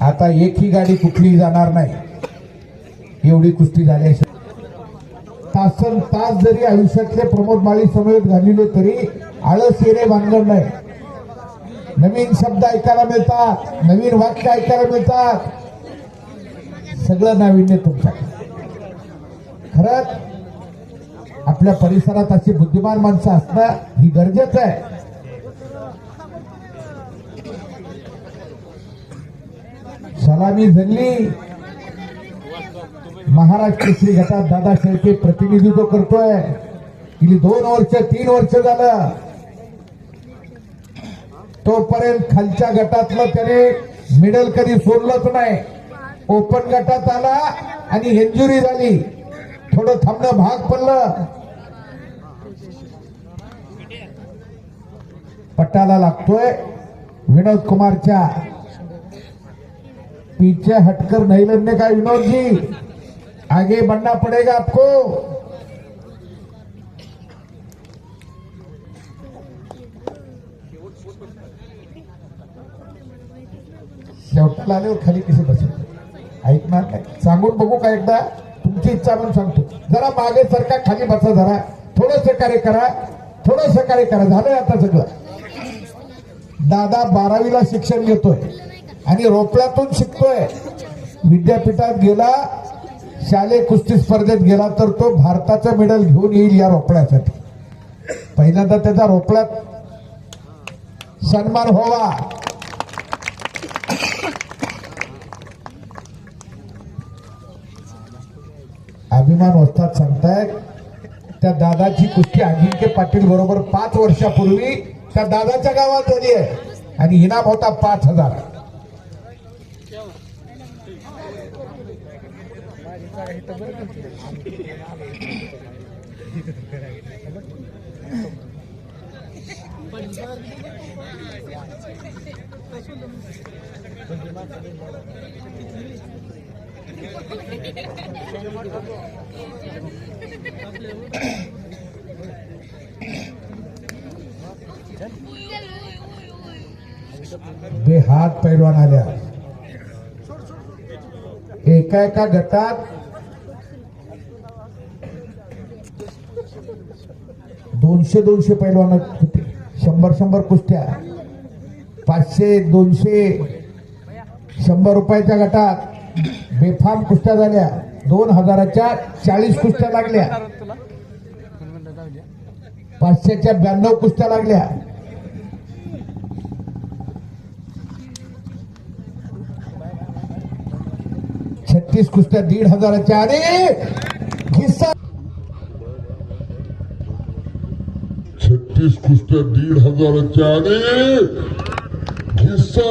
आता एक ही गाडी कुठली जाणार नाही. एवढी कुस्ती झाली असेल तासन तास जरी आयुष्यातले प्रमोद माळी समवेत घालले तरी आळस येणे भानगड नाही. नवीन शब्द ऐकायला मिळतात नवीन वाक्य ऐकायला मिळतात. सगळं नाविन्य तुमच्याकडे. खरंच आपल्या परिसरात अशी बुद्धिमान माणसं असणं ही गरजेचं आहे. सलामी झल्ली महाराष्ट्र श्री गटात दादा शेळके प्रतिनिधित्व करतोय. गेली दोन वर्ष तीन वर्ष झालं. तोपर्यंत खालच्या गटातलं त्याने मिडल कधी सोडलंच नाही. ओपन गटात आला आणि इंजुरी झाली. थोडं थांबणं भाग पडलं. पट्टाला लागतोय विनोद कुमारच्या. पीछे हटकर नहीं लड़ने का विनोद जी आगे बढ़ना पड़ेगा आपको. शेवटाला आल्यावर खाली कसे बसत ऐकणार काय? सांगून बघू का एकदा? तुमची इच्छा म्हणून सांगतो. जरा मागे सरका खाली बसा जरा. थोडं सहकार्य करा. थोडं सहकार्य करा. झालंय आता सगळं. दादा बारावीला शिक्षण घेतोय. आणि रोपल्यातून शिकतोय. विद्यापीठात गेला शालेय कुस्ती स्पर्धेत गेला तर तो भारताचं मेडल घेऊन येईल या रोपळ्यासाठी पहिल्यांदा त्याचा रोपळ्यात सन्मान व्हावा. अभिमान वस्तात सांगतायत त्या दादाची कुस्ती अजिंक्य पाटील बरोबर पाच वर्षापूर्वी त्या दादाच्या गावात झाली आहे. आणि इनाम होता पाच हजार. बेहात पैलवान आल्या. एका एका गटात दोनशे दोनशे पैलवान होते. शंभर शंभर कुस्त्या. पाचशे दोनशे. शंभर रुपयाच्या गटात बेफाम कुस्त्या झाल्या. दोन हजाराच्या चाळीस कुस्त्या लागल्या. पाचशेच्या ब्याण्णव कुस्त्या लागल्या. छत्तीस कुस्त्या दीड हजाराच्या आणि छत्तीस कुस्त्या दीड हजाराच्या आणि हिस्सा